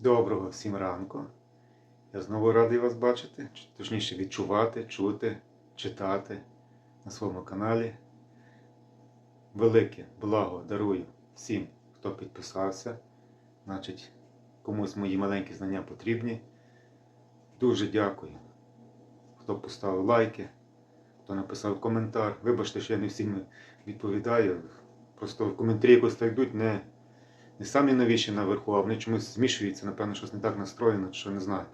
Доброго всім ранку. Я знову радий вас бачити, точніше відчувати, чути, читати на своєму каналі. Велике благо дарую всім, хто підписався. Значить, комусь мої маленькі знання потрібні. Дуже дякую, хто поставив лайки, хто написав коментар. Вибачте, що я не всім відповідаю. Просто в коментарі якось так йдуть не не самі новіші наверху, а вони чомусь змішуються, напевно, щось не так настроєно, що не знаю.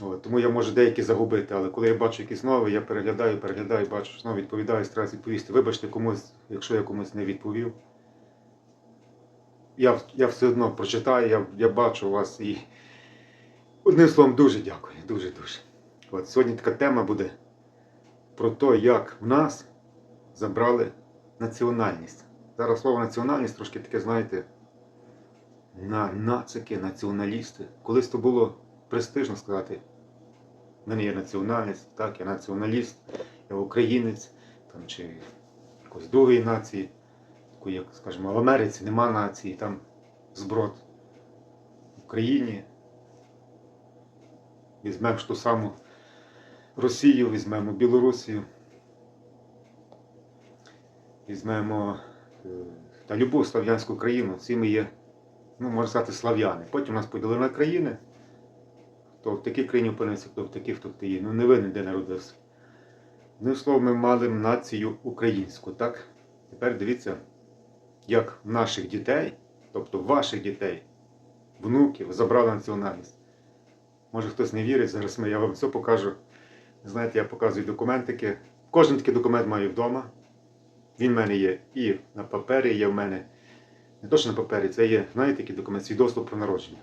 От, тому я можу деякі загубити, але коли я бачу якісь нові, я переглядаю, переглядаю, бачу, знову відповідаю, стараюся відповісти. Вибачте комусь, якщо я комусь не відповів. Я, я все одно прочитаю, я, я бачу вас і одним словом дуже дякую, дуже-дуже. От, сьогодні така тема буде про те, як в нас забрали національність. Зараз слово національність трошки таке, знаєте, на нацики, націоналісти. Колись то було престижно сказати, в мене є національність, так, я націоналіст, я українець, там, чи якоїсь другої нації, такої, як, скажімо, в Америці нема нації, там зброд. В Україні візьмемо ж ту саму Росію, візьмемо Білорусію, візьмемо е, та любу слав'янську країну, всі ми є, ну, можна сказати, слав'яни. Потім нас поділили на країни. Хто в такій країні опинився, хто в такій, хто в тій. Ну не винен, де народився. Одним словом, ми мали націю українську, так? Тепер дивіться, як в наших дітей, тобто ваших дітей, внуків, забрали національність. Може хтось не вірить, зараз ми, я вам все покажу. Знаєте, я показую документики. Кожен такий документ маю вдома. Він в мене є і на папері, є в мене. Не то, що на папері, це є, знаєте, який документ, свідоцтво про народження.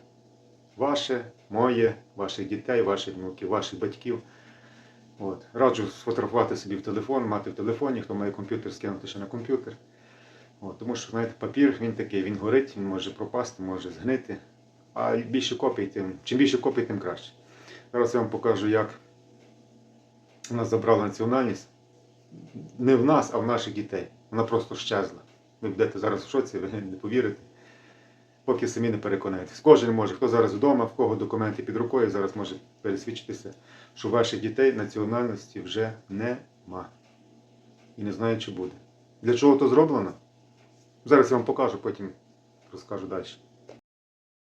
Ваше, моє, ваших дітей, ваших внуків, ваших батьків. От. Раджу сфотографувати собі в телефон, мати в телефоні, хто має комп'ютер, скинути ще на комп'ютер. От. Тому що, знаєте, папір він такий, він горить, він може пропасти, може згнити. А більше копій, тим, чим більше копій, тим краще. Зараз я вам покажу, як у нас забрала національність не в нас, а в наших дітей. Вона просто щезла. Ви будете зараз в шоці, ви не повірите, поки самі не переконаєтесь. Кожен може, хто зараз вдома, в кого документи під рукою, зараз може пересвідчитися, що ваших дітей національності вже нема. І не знаю, чи буде. Для чого то зроблено? Зараз я вам покажу, потім розкажу далі.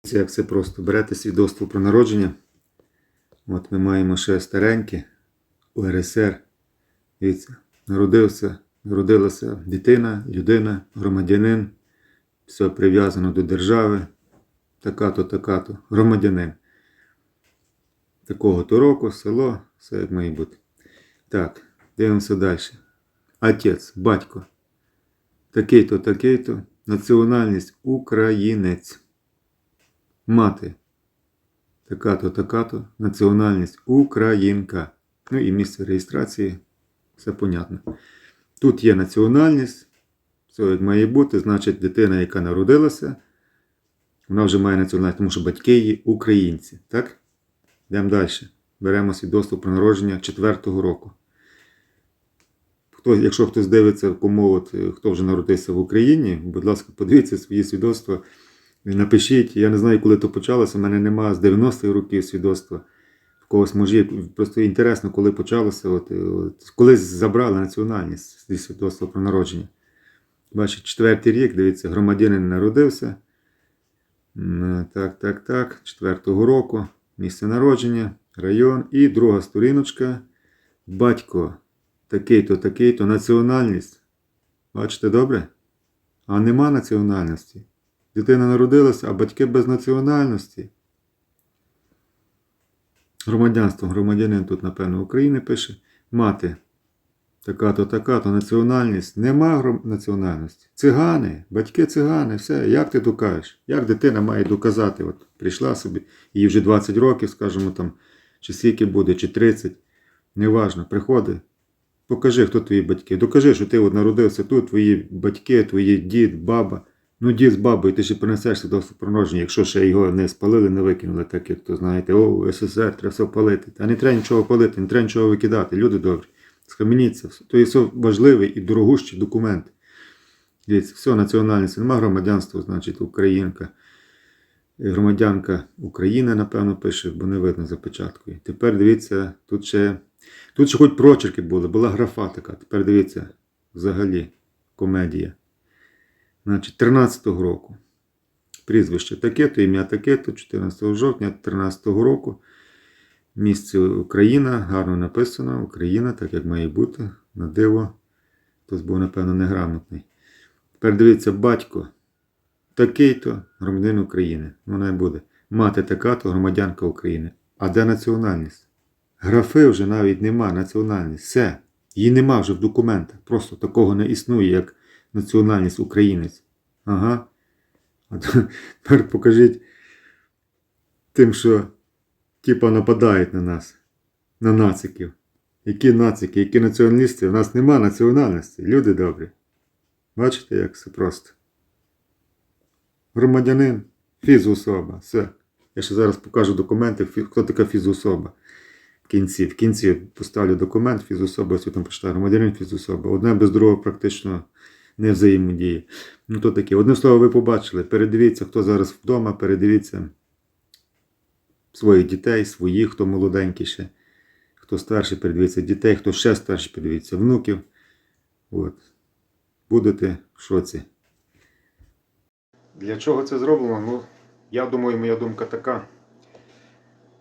Як це просто. Берете свідоцтво про народження. От ми маємо ще стареньке УРСР. Дивіться, народився, народилася дитина, людина, громадянин, все прив'язано до держави, така-то, така-то, громадянин. Такого то року, село, все як має бути. Так, дивимося далі. Отець, батько. Такий-то, такий-то, національність українець. Мати. Така-то, така-то, національність українка. Ну і місце реєстрації все понятно. Тут є національність, все як має бути, значить, дитина, яка народилася, вона вже має національність, тому що батьки її українці. Так? Йдемо далі. Беремо свідоцтво про народження 4-го року. Хто, якщо хтось дивиться, кому от, е, хто вже народився в Україні, будь ласка, подивіться свої свідоцтва. Напишіть, я не знаю, коли то почалося, у мене немає з 90-х років свідоцтва когось є. Просто інтересно, коли почалося, от, от, коли забрали національність зі свідоцтва про народження. Бачите, четвертий рік, дивіться, громадянин народився. Так, так, так. Четвертого року, місце народження, район і друга сторіночка. Батько такий-то, такий-то, національність. Бачите, добре? А нема національності. Дитина народилася, а батьки без національності. Громадянство, громадянин тут, напевно, України пише. Мати. Така-то, така-то національність. Нема гром... національності. Цигани, батьки цигани, все. Як ти докажеш? Як дитина має доказати? От прийшла собі, їй вже 20 років, скажімо там, чи скільки буде, чи 30. Неважно, приходи. Покажи, хто твої батьки. Докажи, що ти от народився тут, твої батьки, твої дід, баба. Ну, дід з бабою, ти ще принесеш свідоцтво про якщо ще його не спалили, не викинули, так як то знаєте, о, СССР, треба все палити. Та не треба нічого палити, не треба нічого викидати. Люди добрі. Схаменіться. То є все важливий і дорогущий документ. Дивіться, все, національність, нема громадянства, значить, українка. Громадянка України, напевно, пише, бо не видно за печаткою. Тепер дивіться, тут ще, тут ще хоч прочерки були, була графа така. Тепер дивіться, взагалі, комедія. Значить, 13-го року. Прізвище таке-то, ім'я таке-то, 14 жовтня 13-го року. Місце Україна, гарно написано, Україна, так як має бути, на диво. Хтось був, напевно, неграмотний. Тепер дивіться, батько такий-то громадянин України. Вона і буде. Мати така-то громадянка України. А де національність? Графи вже навіть нема національність. Все. Її нема вже в документах. Просто такого не існує, як національність українець. Ага. А тепер покажіть тим, що типа нападають на нас, на нациків. Які нацики, які націоналісти? У нас нема національності. Люди добрі. Бачите, як все просто. Громадянин, фізособа. Все. Я ще зараз покажу документи, хто така фізособа. В кінці. В кінці поставлю документ, фізособа, ось там почитаю. Громадянин фізособа. Одне без другого практично не взаємодіє. Ну то таке. Одне слово, ви побачили. Передивіться, хто зараз вдома, передивіться своїх дітей, своїх, хто молоденький ще, хто старший, передивіться дітей, хто ще старший, передивіться внуків. От. Будете в шоці. Для чого це зроблено? Ну, я думаю, моя думка така.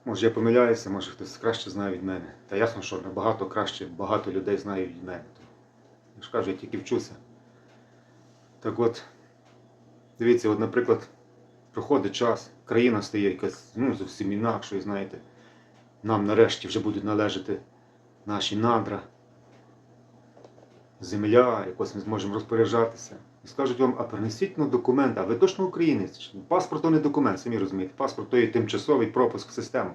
Може, я помиляюся, може хтось краще знає від мене. Та ясно, що набагато краще, багато людей знають від мене. Я ж кажу, я тільки вчуся. Так от, дивіться, от, наприклад, проходить час, країна стає якась ну, зовсім інакшою, знаєте. Нам нарешті вже будуть належати наші надра, земля, якось ми зможемо розпоряджатися. І скажуть вам, а принесіть ну, документ, а ви точно українець? Паспорт то не документ, самі розумієте. Паспорт то є тимчасовий пропуск в систему,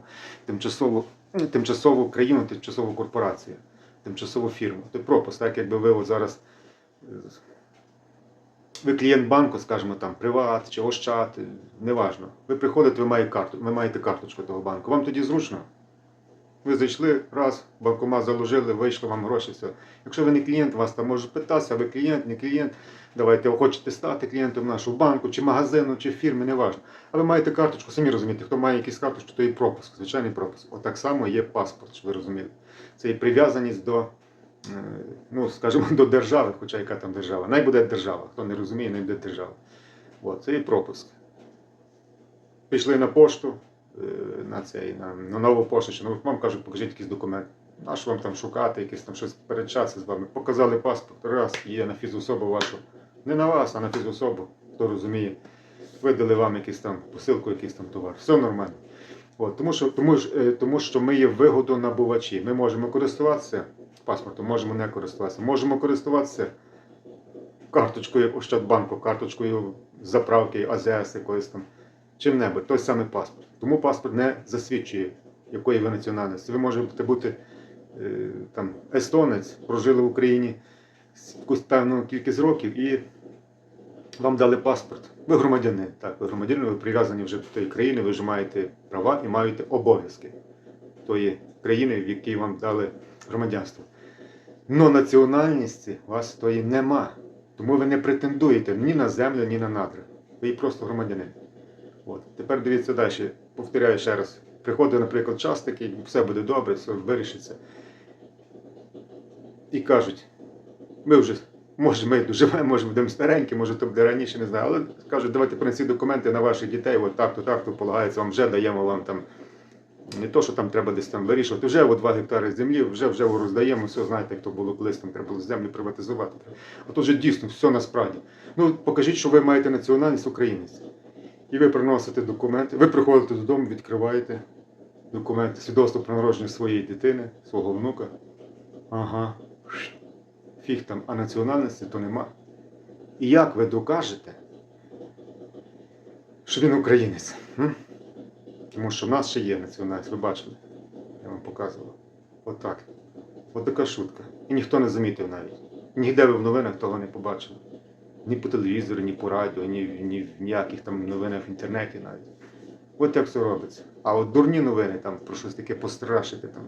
тимчасову, ну, тимчасову країну, тимчасову корпорацію, тимчасову фірму. Це пропуск, так якби ви от зараз. Ви клієнт банку, скажімо там, приват чи Ощад, неважно. Ви приходите, ви маєте карту, ви маєте карточку того банку. Вам тоді зручно. Ви зайшли, раз, банкомат заложили, вийшло вам гроші, все. Якщо ви не клієнт, вас там можуть питатися, ви клієнт, не клієнт. Давайте ви хочете стати клієнтом нашого банку, чи магазину, чи фірми, неважно. А ви маєте карточку, самі розумієте, хто має якісь карточки, то є пропуск, звичайний пропуск. Отак само є паспорт, щоб ви розуміли. Це є прив'язаність до, ну, скажімо, до держави, хоча яка там держава. Най буде держава. Хто не розуміє, не буде держава. От, це є пропуск. Пішли на пошту, е, на цей, на, на нову пошту, чи нову вам кажуть, покажіть якийсь документ. А що вам там шукати, якісь там щось передчаси з вами. Показали паспорт, раз, є на фізособу вашу. Не на вас, а на фізособу, хто розуміє. Видали вам якийсь там посилку, якийсь там товар. Все нормально. От, тому, що, тому, е, тому що ми є вигодонабувачі. Ми можемо користуватися паспортом, можемо не користуватися. Можемо користуватися карточкою Ощадбанку, карточкою заправки АЗС якоїсь там, чим-небудь, той самий паспорт. Тому паспорт не засвідчує, якої ви національності. Ви можете бути е, там, естонець, прожили в Україні якусь певну кількість років і вам дали паспорт. Ви громадянин. Так, ви громадянин, ви прив'язані вже до тої країни, ви вже маєте права і маєте обов'язки тої країни, в якій вам дали громадянство. Но національності у вас тої нема. Тому ви не претендуєте ні на землю, ні на надра. Ви просто громадянин. От. Тепер дивіться далі. Повторяю ще раз. Приходить, наприклад, час такий, все буде добре, все вирішиться. І кажуть, ми вже, може, ми доживемо, може, будемо старенькі, може, то буде раніше, не знаю. Але кажуть, давайте принесіть документи на ваших дітей, от так-то, так-то полагається, вам вже даємо вам там. Не то, що там треба десь там вирішувати, вже о 2 гектари землі, вже вже роздаємо, все, знаєте, як то було колись, там треба було землю приватизувати. А тут же дійсно все насправді. Ну, покажіть, що ви маєте національність українець. І ви приносите документи, ви приходите додому, відкриваєте документи, свідоцтво про народження своєї дитини, свого внука. Ага. Фіг там, а національності то нема. І як ви докажете, що він українець? Тому що в нас ще є національність, ви бачили. Я вам показував. Отак. От така шутка. І ніхто не замітив навіть. Ніде ви в новинах того не побачили. Ні по телевізору, ні по радіо, ні, ні в ніяких там новинах в інтернеті навіть. От як все робиться. А от дурні новини, там про щось таке пострашити, там,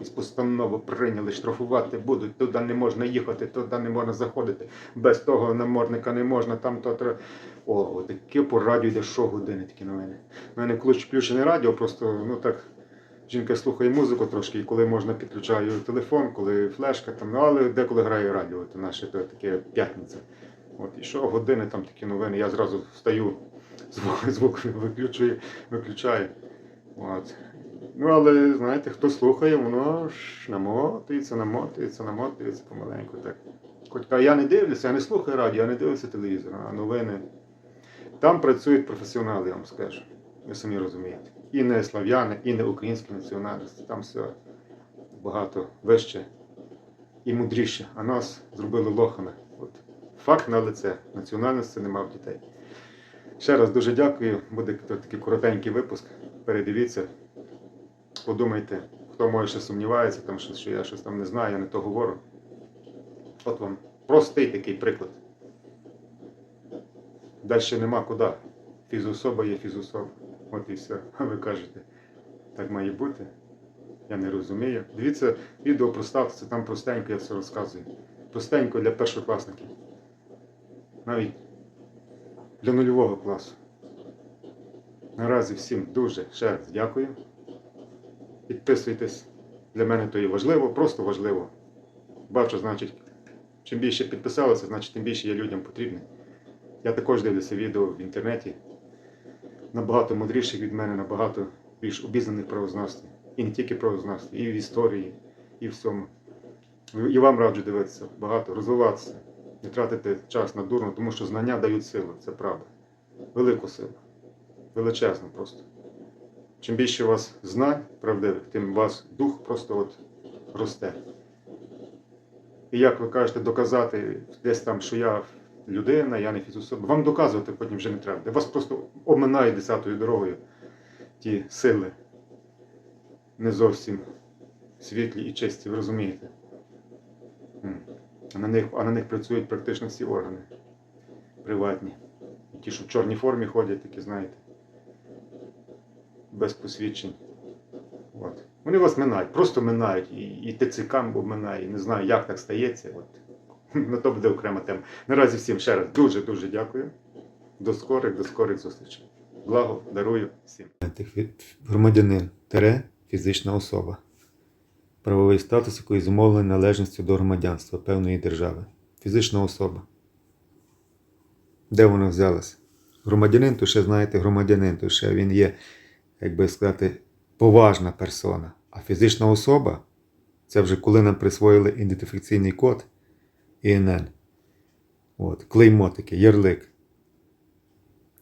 якусь постанову прийняли, штрафувати будуть, туди не можна їхати, туди не можна заходити, без того намордника не можна, там то треба. О, таке по радіо йде щогодини такі новини. У мене ключ включене радіо, просто ну так. Жінка слухає музику трошки, і коли можна підключаю телефон, коли флешка, там, ну, але деколи грає радіо, то наше то таке п'ятниця. От, і що години там такі новини, я зразу встаю, звук, звук виключую, виключаю. От. Ну, але знаєте, хто слухає, воно ж намотується, намотується, намотується помаленьку. Так. Хоч я не дивлюся, я не слухаю радіо, я не дивлюся телевізор, а новини. Там працюють професіонали, я вам скажу. Ви самі розумієте. І не слав'яни, і не українські націоналісти. Там все багато вище і мудріше. А нас зробили лохами. От. Факт на лице. Національності нема в дітей. Ще раз дуже дякую. Буде такий коротенький випуск. Передивіться, подумайте, хто може ще сумнівається, там, що, що я щось там не знаю, я не то говорю. От вам простий такий приклад. Далі нема куди. Фізособа є фізособа. От і все. А ви кажете, так має бути. Я не розумію. Дивіться відео про статуси, там простенько я все розказую. Простенько для першокласників. Навіть для нульового класу. Наразі всім дуже ще раз дякую. Підписуйтесь. Для мене то і важливо, просто важливо. Бачу, значить, чим більше підписалося, значить тим більше я людям потрібний. Я також дивлюся відео в інтернеті. Набагато мудріших від мене, набагато більш обізнаних правознавстві. І не тільки правознавстві, і в історії, і в всьому. І вам раджу дивитися, багато, розвиватися, не тратити час на дурно, тому що знання дають силу, це правда. Велику силу. Величезну просто. Чим більше вас знань правдивих, тим у вас дух просто от росте. І як ви кажете, доказати десь там, що я людина, я не фізособа, вам доказувати потім вже не треба. Вас просто обминають десятою дорогою ті сили не зовсім світлі і чисті, ви розумієте? А на них, а на них працюють практично всі органи приватні. І ті, що в чорній формі ходять, такі, знаєте, без посвідчень. От. Вони вас минають, просто минають, і, і ТЦК обминає, і не знаю, як так стається. От. На то буде окрема тема. Наразі всім ще раз дуже-дуже дякую. До скорих, до скорих зустрічей. Благо дарую всім. Громадянин тере фізична особа. Правовий статус якої зумовлений належністю до громадянства певної держави. Фізична особа. Де вона взялася? Громадянин, то ще знаєте, громадянин, то ще він є, як би сказати, поважна персона. А фізична особа це вже коли нам присвоїли ідентифікаційний код ІНН. От, клеймо таке, ярлик.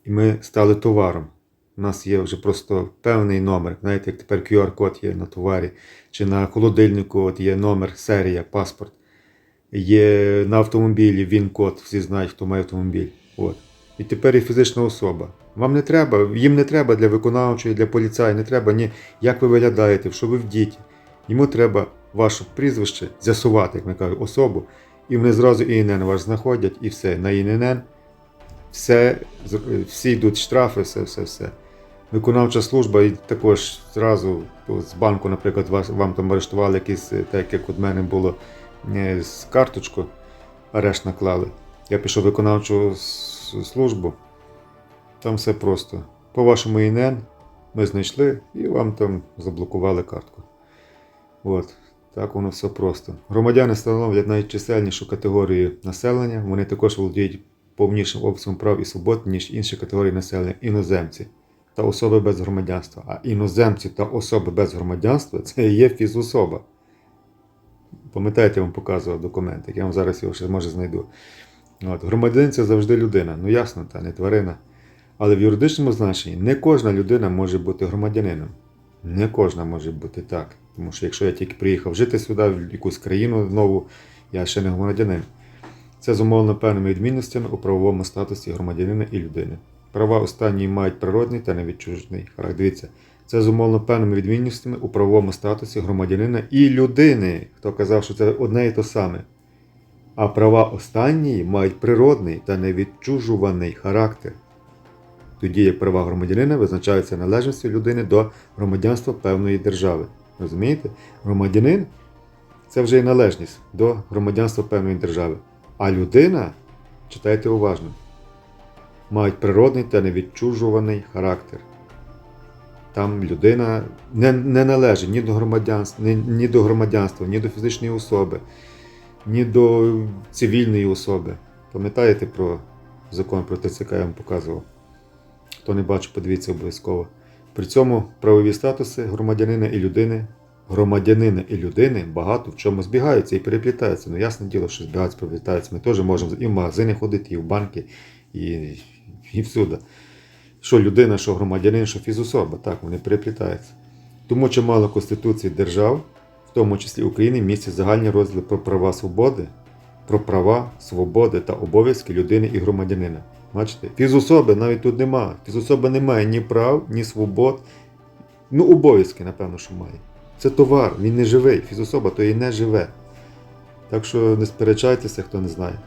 І ми стали товаром. У нас є вже просто певний номер. Знаєте, як тепер QR-код є на товарі, чи на холодильнику от є номер, серія, паспорт. Є на автомобілі він-код, всі знають, хто має автомобіль. От. І тепер є фізична особа. Вам не треба, їм не треба для виконавчої, для поліцая, не треба ні як ви виглядаєте, що ви вдіті. Йому треба ваше прізвище з'ясувати, як ми кажемо, особу. І вони зразу ІНН ваш знаходять і все. На ІНН все, всі йдуть штрафи, все, все, все. Виконавча служба і також зразу з банку, наприклад, вас, вам там арештували якісь, так як от мене було е, з карточку, арешт наклали. Я пішов в виконавчу службу, там все просто. По вашому ІНН ми знайшли і вам там заблокували картку. От. Так воно все просто. Громадяни становлять найчисельнішу категорію населення. Вони також володіють повнішим обсягом прав і свобод, ніж інші категорії населення іноземці та особи без громадянства. А іноземці та особи без громадянства це є фізособа. Пам'ятаєте, я вам показував документ, як я вам зараз його ще може знайду. От, громадянин це завжди людина. Ну ясно, та не тварина. Але в юридичному значенні не кожна людина може бути громадянином. Не кожна може бути так. Тому що якщо я тільки приїхав жити сюди, в якусь країну нову, я ще не громадянин. Це зумовлено певними відмінностями у правовому статусі громадянина і людини. Права останньої мають природний та невідчужений характер. Дивіться, це зумовлено певними відмінностями у правовому статусі громадянина і людини. Хто казав, що це одне і те саме. А права останньої мають природний та невідчужуваний характер. Тоді як права громадянина визначаються належністю людини до громадянства певної держави. Розумієте? Громадянин це вже і належність до громадянства певної держави. А людина, читайте уважно, мають природний та невідчужуваний характер. Там людина не, не належить ні до громадянства, ні, ні до громадянства, ні до фізичної особи, ні до цивільної особи. Пам'ятаєте про закон про ТЦК я вам показував? Хто не бачив, подивіться обов'язково. При цьому правові статуси громадянина і людини, громадянина і людини багато в чому збігаються і переплітаються. Ну, ясне діло, що збігаються, переплітаються. Ми теж можемо і в магазини ходити, і в банки, і, і всюди. Що людина, що громадянин, що фізособа, так, вони переплітаються. Тому чимало Конституцій держав, в тому числі України, містять загальні розділи про права свободи, про права, свободи та обов'язки людини і громадянина. Бачите? Фізособи навіть тут немає. Фізособа не має ні прав, ні свобод. Ну, обов'язки, напевно, що має. Це товар, він не живий. Фізособа то і не живе. Так що не сперечайтеся, хто не знає.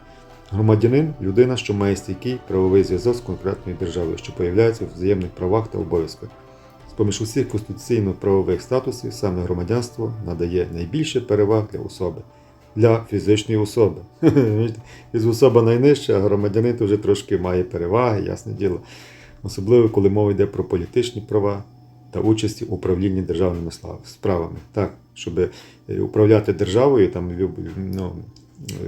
Громадянин людина, що має стійкий правовий зв'язок з конкретною державою, що появляється в взаємних правах та обов'язках. З-поміж усіх конституційно-правових статусів саме громадянство надає найбільше переваг для особи, для фізичної особи. Фізособа найнижча, а громадянин вже трошки має переваги, ясне діло. Особливо, коли мова йде про політичні права та участі у управлінні державними справами. Так, щоб е, управляти державою, там, ну,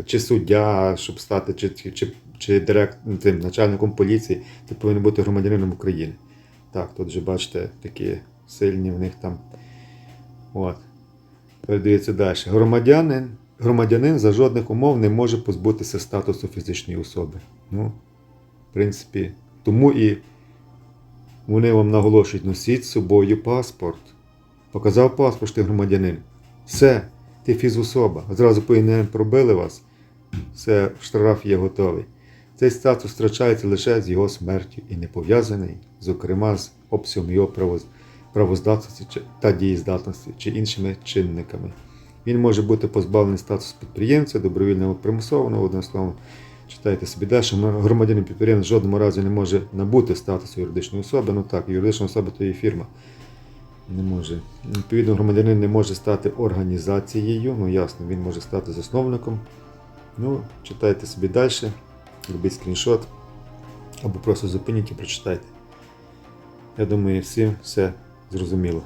чи суддя, щоб стати, чи, чи, чи, директ, тим, начальником поліції, ти повинен бути громадянином України. Так, тут же бачите, такі сильні в них там. От. Передається далі. Громадянин, громадянин за жодних умов не може позбутися статусу фізичної особи. Ну, в принципі, тому і вони вам наголошують, носіть з собою паспорт. Показав паспорт, ти громадянин. Все, ти фізособа. Зразу по ІНН пробили вас. Все, штраф є готовий. Цей статус втрачається лише з його смертю і не пов'язаний, зокрема, з обсягом його правоздатності та дієздатності чи іншими чинниками. Він може бути позбавлений статусу підприємця, добровільного або примусового, одним словом, читайте собі далі. Громадянин підприємець в жодному разі не може набути статусу юридичної особи. Ну так, юридична особа то є фірма. Не може. Відповідно, громадянин не може стати організацією. Ну ясно, він може стати засновником. Ну, читайте собі далі, робіть скріншот, або просто зупиніть і прочитайте. Я думаю, всім все зрозуміло.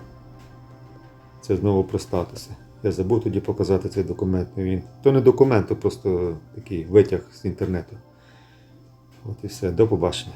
Це знову про статуси. Я забув тоді показати цей документ. ну, Він то не документ, то просто такий витяг з інтернету. От і все. До побачення.